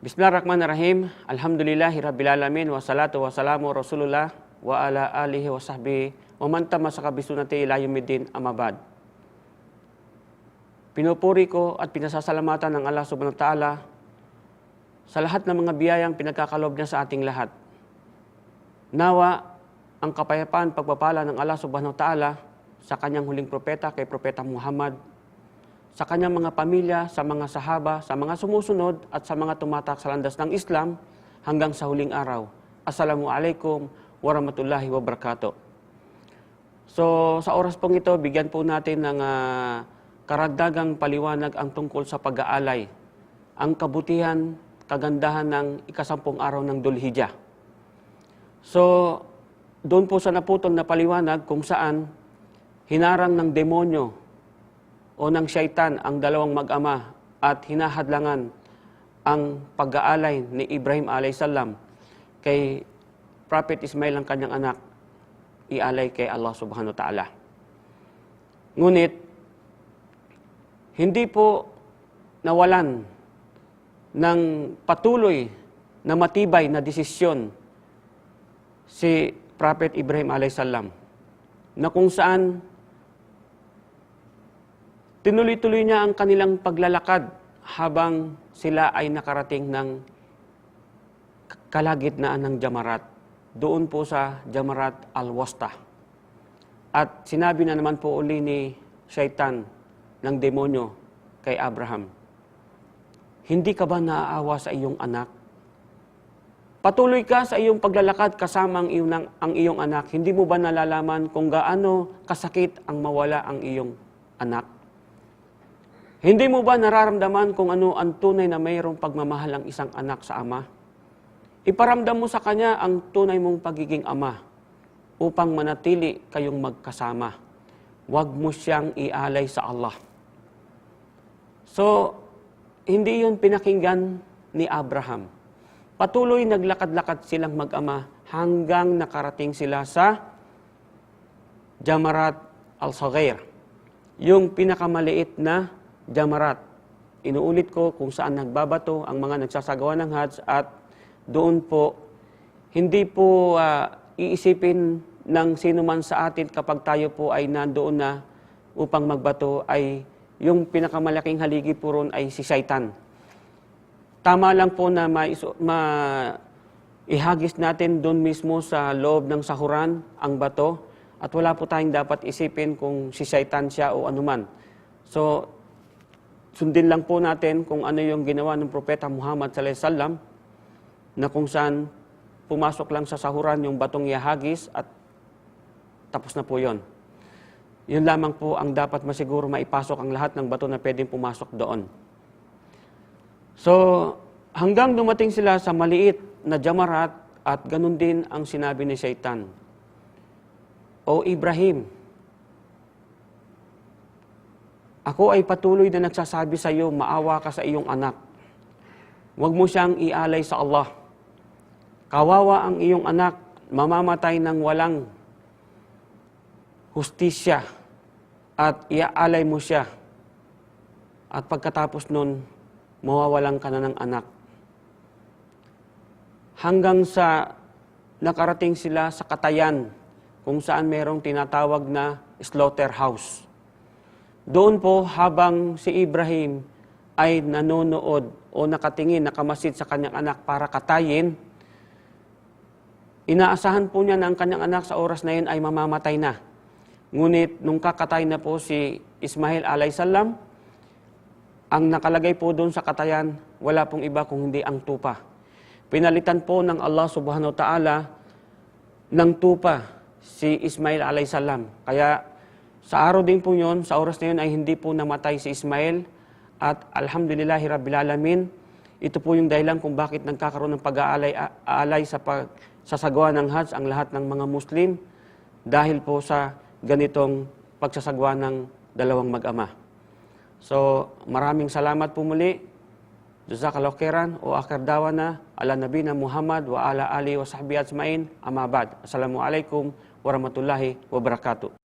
Bismillahirrahmanirrahim. Alhamdulillahi rabbil alamin wa salatu wa salamu rasulullah wa ala alihi wa sahbihi wa man tama sa kabisunati ila yaumiddin amabad. Pinupuri ko at pinasasalamatan ng Allah subhanahu wa ta'ala sa lahat ng mga biyayang pinagkakalob niya sa ating lahat. Nawa ang kapayapaan pagpapala ng Allah subhanahu wa ta'ala sa kanyang huling propeta kay Propeta Muhammad sa kanyang mga pamilya, sa mga sahaba, sa mga sumusunod at sa mga tumatak sa landas ng Islam hanggang sa huling araw. Assalamualaikum warahmatullahi wabarakatuh. So sa oras pong ito, bigyan po natin ng ah, karagdagang paliwanag ang tungkol sa pag-aalay, ang kabutihan, kagandahan ng ikasampung araw ng Dulhijjah. So doon po sa naputol na paliwanag kung saan hinarang ng demonyo o ng syaitan ang dalawang mag-ama at hinahadlangan ang pag-aalay ni Ibrahim salam kay Prophet Ismail ang kanyang anak, ialay kay Allah subhanahu ta'ala. Ngunit, hindi po nawalan ng patuloy na matibay na desisyon si Prophet Ibrahim salam na kung saan Tinuloy-tuloy niya ang kanilang paglalakad habang sila ay nakarating ng kalagitnaan ng Jamarat. Doon po sa Jamarat al-Wasta. At sinabi na naman po uli ni Shaitan ng demonyo kay Abraham, Hindi ka ba naaawa sa iyong anak? Patuloy ka sa iyong paglalakad kasama ang iyong, ang iyong anak. Hindi mo ba nalalaman kung gaano kasakit ang mawala ang iyong anak? Hindi mo ba nararamdaman kung ano ang tunay na mayroong pagmamahal ang isang anak sa ama? Iparamdam mo sa kanya ang tunay mong pagiging ama upang manatili kayong magkasama. Huwag mo siyang ialay sa Allah. So, hindi yun pinakinggan ni Abraham. Patuloy naglakad-lakad silang mag-ama hanggang nakarating sila sa Jamarat al-Saghair, yung pinakamaliit na Jamarat. Inuulit ko kung saan nagbabato ang mga nagsasagawa ng Hajj at doon po, hindi po ah, iisipin ng sino man sa atin kapag tayo po ay nandoon na upang magbato ay yung pinakamalaking haligi po ron ay si Satan. Tama lang po na maiso, ma, ihagis natin doon mismo sa loob ng sahuran ang bato at wala po tayong dapat isipin kung si Satan siya o anuman. So, sundin lang po natin kung ano yung ginawa ng Propeta Muhammad wasallam na kung saan pumasok lang sa sahuran yung batong yahagis at tapos na po yon. Yun lamang po ang dapat masiguro maipasok ang lahat ng bato na pwedeng pumasok doon. So, hanggang dumating sila sa maliit na jamarat at ganun din ang sinabi ni Satan. O Ibrahim, Ako ay patuloy na nagsasabi sa iyo, maawa ka sa iyong anak. Huwag mo siyang ialay sa Allah. Kawawa ang iyong anak, mamamatay ng walang hustisya at iaalay mo siya. At pagkatapos nun, mawawalan ka na ng anak. Hanggang sa nakarating sila sa katayan kung saan merong tinatawag na slaughterhouse. Doon po habang si Ibrahim ay nanonood o nakatingin, nakamasid sa kanyang anak para katayin, inaasahan po niya na ang kanyang anak sa oras na yun ay mamamatay na. Ngunit nung kakatay na po si Ismail salam, ang nakalagay po doon sa katayan, wala pong iba kung hindi ang tupa. Pinalitan po ng Allah subhanahu wa ta'ala ng tupa si Ismail salam. Kaya sa araw din po yun, sa oras na yun ay hindi po namatay si Ismail at alhamdulillahi rabbil ito po yung dahilan kung bakit nagkakaroon ng pag-aalay aalay sa pagsasagawa ng Hajj ang lahat ng mga Muslim dahil po sa ganitong pagsasagawa ng dalawang mag-ama. So, maraming salamat po muli. Jazakallahu khairan o akhir dawana ala nabina Muhammad wa ala ali wa sahbihi ajmain. Amabad. Assalamualaikum warahmatullahi wabarakatuh.